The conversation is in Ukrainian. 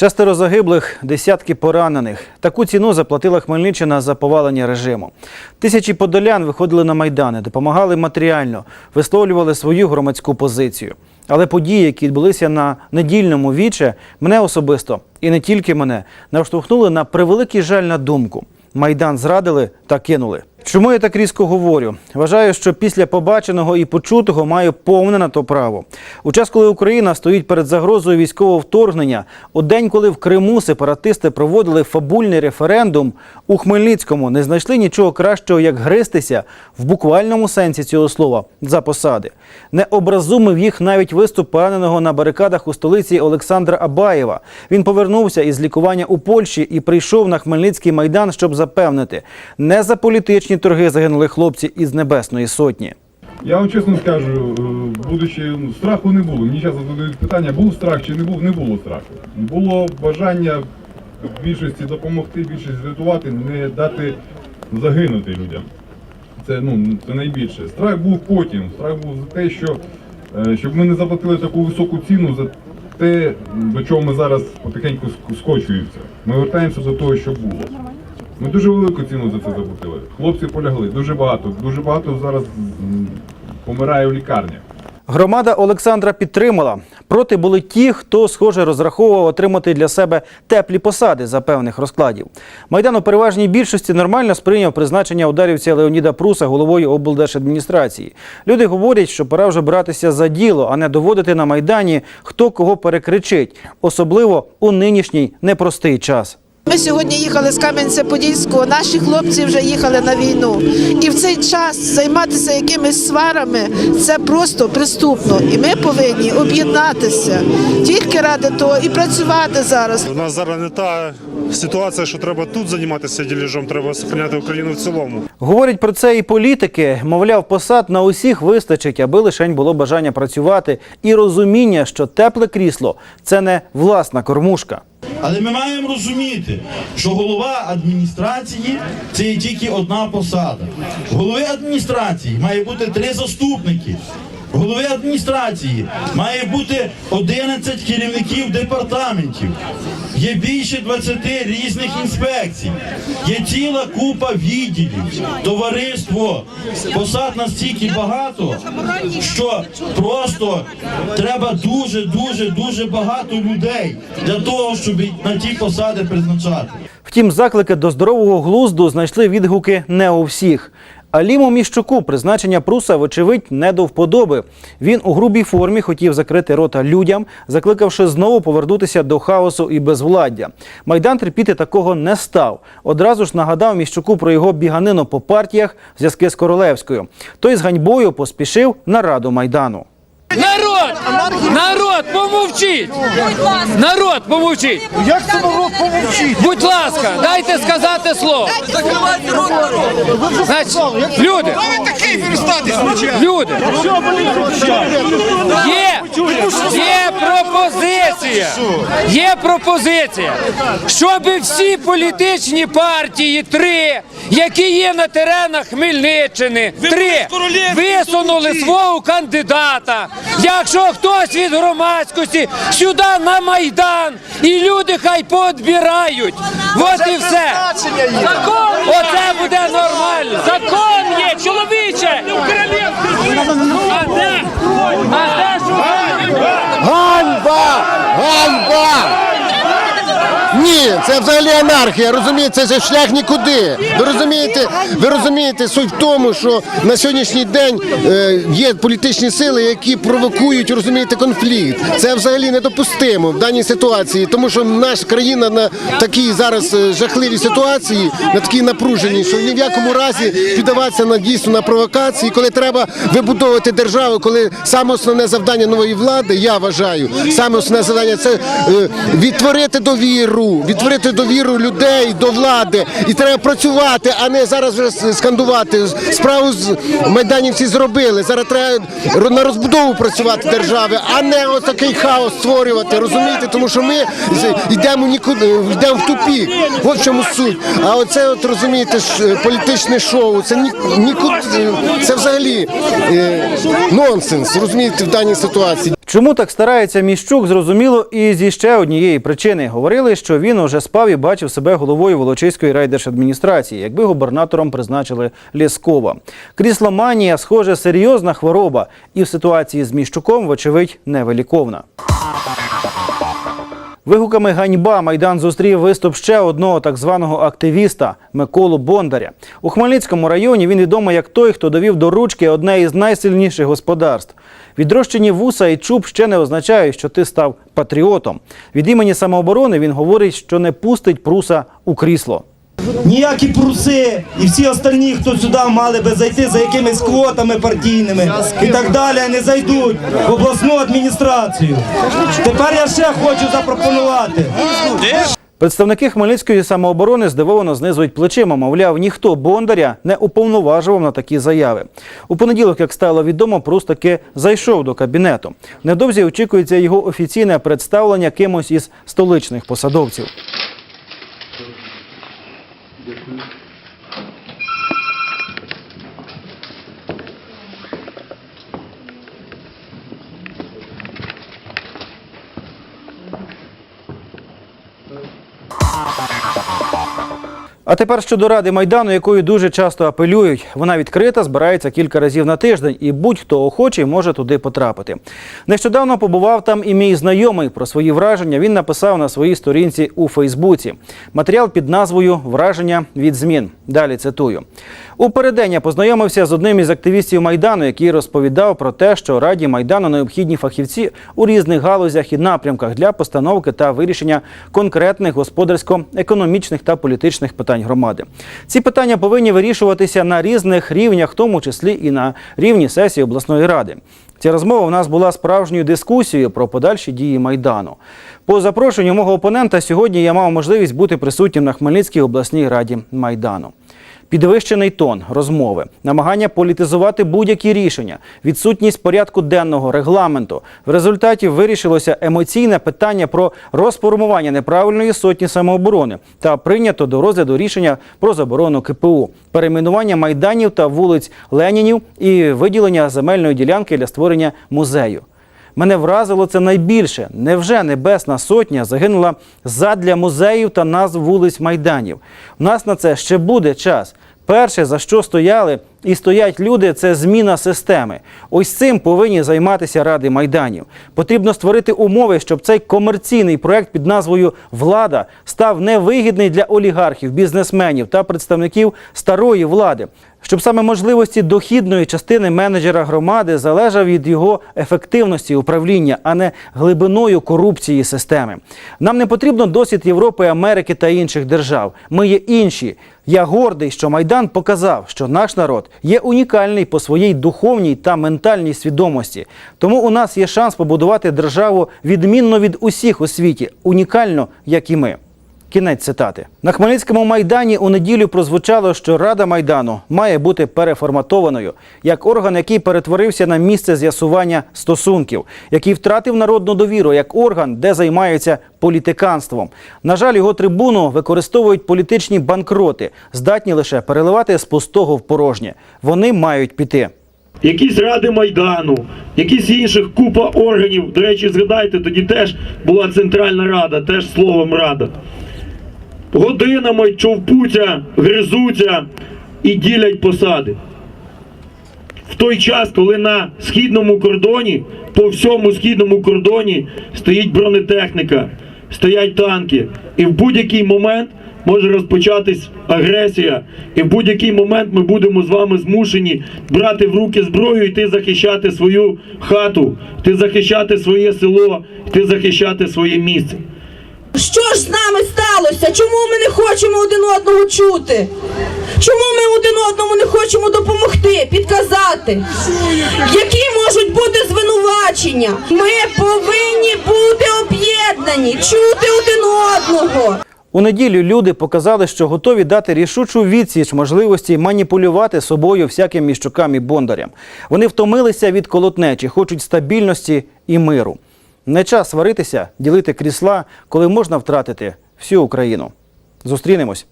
Шестеро загиблих, десятки поранених. Таку ціну заплатила Хмельниччина за повалення режиму. Тисячі подолян виходили на майдани, допомагали матеріально, висловлювали свою громадську позицію. Але події, які відбулися на недільному віче, мене особисто і не тільки мене, наштовхнули на превеликий жаль на думку. Майдан зрадили та кинули. Чому я так різко говорю? Вважаю, що після побаченого і почутого маю повне на то право. У час, коли Україна стоїть перед загрозою військового вторгнення, у день, коли в Криму сепаратисти проводили фабульний референдум, у Хмельницькому не знайшли нічого кращого, як гристися в буквальному сенсі цього слова за посади. Не образумив їх навіть виступ пораненого на барикадах у столиці Олександра Абаєва. Він повернувся із лікування у Польщі і прийшов на Хмельницький майдан, щоб запевнити, не за політичні торги загинули хлопці із Небесної Сотні. Я вам чесно скажу, е, будучи ну, страху не було. Мені часто задають питання, був страх чи не був, не було страху. Було бажання більшості допомогти, більшість врятувати, не дати загинути людям. Це ну це найбільше. Страх був потім. Страх був за те, що е, щоб ми не заплатили таку високу ціну за те, до чого ми зараз потихеньку ск- скочуємося. Ми вертаємося до того, що було. Ми дуже велику ціну за це заплатили. Хлопці полягли, дуже багато. Дуже багато зараз помирає в лікарнях. Громада Олександра підтримала. Проти були ті, хто, схоже, розраховував отримати для себе теплі посади за певних розкладів. Майдан у переважній більшості нормально сприйняв призначення ударівця Леоніда Пруса головою облдержадміністрації. Люди говорять, що пора вже братися за діло, а не доводити на майдані, хто кого перекричить, особливо у нинішній непростий час. Ми сьогодні їхали з Кам'янця-Подільського, наші хлопці вже їхали на війну. І в цей час займатися якимись сварами це просто преступно. І ми повинні об'єднатися тільки ради того і працювати зараз. У нас зараз не та ситуація, що треба тут займатися діліжом, треба сохраняти Україну в цілому. Говорять про це і політики. Мовляв, посад на усіх вистачить, аби лишень було бажання працювати і розуміння, що тепле крісло це не власна кормушка. Але ми маємо розуміти, що голова адміністрації це є тільки одна посада. Голови адміністрації має бути три заступники. Голови адміністрації має бути 11 керівників департаментів. Є більше 20 різних інспекцій. Є ціла купа відділів, товариство. Посад настільки багато, що просто треба дуже, дуже, дуже багато людей для того, щоб на ті посади призначати. Втім, заклики до здорового глузду знайшли відгуки не у всіх. Аліму Міщуку призначення Пруса, вочевидь, не до вподоби. Він у грубій формі хотів закрити рота людям, закликавши знову повернутися до хаосу і безвладдя. Майдан терпіти такого не став. Одразу ж нагадав Міщуку про його біганину по партіях в зв'язки з Королевською. Той з ганьбою поспішив на раду майдану. Народ! Народ, помовчіть! Народ, помовчіть! Як це народ помовчить? Будь ласка, дайте сказати слово. Значить, люди, люди, є, є пропозиція, є пропозиція, щоб всі політичні партії, три, які є на теренах Хмельниччини, три, висунули свого кандидата. Якщо хтось від громадськості сюди на Майдан, і люди хай поодбирають. От і все. Закон Оце буде нормально. Закон є, чоловіче. А де? А де Ганьба! Ганьба! Ні, це взагалі анархія, розумієте, це шлях нікуди. Ви розумієте, ви розумієте, суть в тому, що на сьогоднішній день е, є політичні сили, які провокують, розумієте, конфлікт. Це взагалі недопустимо в даній ситуації, тому що наша країна на такій зараз е, жахливій ситуації, на такій напруженій, що ні в якому разі піддаватися на дійсно на провокації, коли треба вибудовувати державу, коли саме основне завдання нової влади, я вважаю, саме основне завдання це е, відтворити довіру, відтворити довіру людей до влади. І треба працювати, а не зараз вже скандувати. Справу з майданівці зробили. Зараз треба на розбудову працювати держави, а не ось такий хаос створювати. Розумієте, тому що ми йдемо нікуди, йдемо в тупік. От в чому суть. А оце, от розумієте, політичне шоу. Це ні, нікуди, це взагалі е, нонсенс. Розумієте, в даній ситуації. Чому так старається Міщук, зрозуміло, і зі ще однієї причини. Говорили, що він уже спав і бачив себе головою Волочиської райдержадміністрації, якби губернатором призначили Лєскова. Крісломанія, схоже, серйозна хвороба, і в ситуації з Міщуком, вочевидь, невиліковна. Вигуками ганьба Майдан зустрів виступ ще одного так званого активіста Миколу Бондаря. У Хмельницькому районі він відомий як той, хто довів до ручки одне із найсильніших господарств. Відрощені вуса і чуб ще не означають, що ти став патріотом. Від імені самооборони він говорить, що не пустить пруса у крісло. Ніякі пруси і всі остальні, хто сюди мали би зайти за якимись квотами партійними і так далі, не зайдуть в обласну адміністрацію. Тепер я ще хочу запропонувати. Представники Хмельницької самооборони здивовано знизують плечима. Мовляв, ніхто Бондаря не уповноважував на такі заяви. У понеділок, як стало відомо, Прус таки зайшов до кабінету. Невдовзі очікується його офіційне представлення кимось із столичних посадовців. А тепер щодо ради майдану, якою дуже часто апелюють. Вона відкрита, збирається кілька разів на тиждень, і будь-хто охочий може туди потрапити. Нещодавно побував там і мій знайомий про свої враження. Він написав на своїй сторінці у Фейсбуці. Матеріал під назвою Враження від змін. Далі цитую. У переддень познайомився з одним із активістів майдану, який розповідав про те, що раді майдану необхідні фахівці у різних галузях і напрямках для постановки та вирішення конкретних господарсько-економічних та політичних питань громади. Ці питання повинні вирішуватися на різних рівнях, в тому числі і на рівні сесії обласної ради. Ця розмова у нас була справжньою дискусією про подальші дії майдану. По запрошенню мого опонента сьогодні я мав можливість бути присутнім на Хмельницькій обласній раді майдану. Підвищений тон розмови, намагання політизувати будь-які рішення, відсутність порядку денного регламенту. В результаті вирішилося емоційне питання про розформування неправильної сотні самооборони та прийнято до розгляду рішення про заборону КПУ, перейменування майданів та вулиць Ленінів і виділення земельної ділянки для створення музею. Мене вразило це найбільше. Невже Небесна Сотня загинула задля музеїв та назв вулиць майданів? У нас на це ще буде час. Перше, за що стояли і стоять люди, це зміна системи. Ось цим повинні займатися ради майданів. Потрібно створити умови, щоб цей комерційний проект під назвою Влада став невигідний для олігархів, бізнесменів та представників старої влади. Щоб саме можливості дохідної частини менеджера громади залежав від його ефективності управління, а не глибиною корупції системи. Нам не потрібно досвід Європи, Америки та інших держав. Ми є інші. Я гордий, що Майдан показав, що наш є унікальний по своїй духовній та ментальній свідомості. Тому у нас є шанс побудувати державу відмінно від усіх у світі, унікально, як і ми. Кінець цитати на Хмельницькому майдані у неділю прозвучало, що Рада майдану має бути переформатованою як орган, який перетворився на місце з'ясування стосунків, який втратив народну довіру як орган, де займаються політиканством. На жаль, його трибуну використовують політичні банкроти, здатні лише переливати з пустого в порожнє. Вони мають піти. якісь ради Майдану, якісь інших купа органів. До речі, згадайте, тоді теж була Центральна Рада, теж словом Рада. Годинами човпуться, гризуться і ділять посади. В той час, коли на східному кордоні, по всьому східному кордоні стоїть бронетехніка, стоять танки, і в будь-який момент може розпочатись агресія, і в будь-який момент ми будемо з вами змушені брати в руки зброю, йти захищати свою хату, йти захищати своє село, йти захищати своє місце. Що ж з нами сталося? Чому ми не хочемо один одного чути? Чому ми один одному не хочемо допомогти, підказати? Які можуть бути звинувачення? Ми повинні бути об'єднані, чути один одного. У неділю люди показали, що готові дати рішучу відсіч можливості маніпулювати собою всяким міщукам і бондарям. Вони втомилися від колотнечі, хочуть стабільності і миру. Не час сваритися, ділити крісла, коли можна втратити всю Україну. Зустрінемось.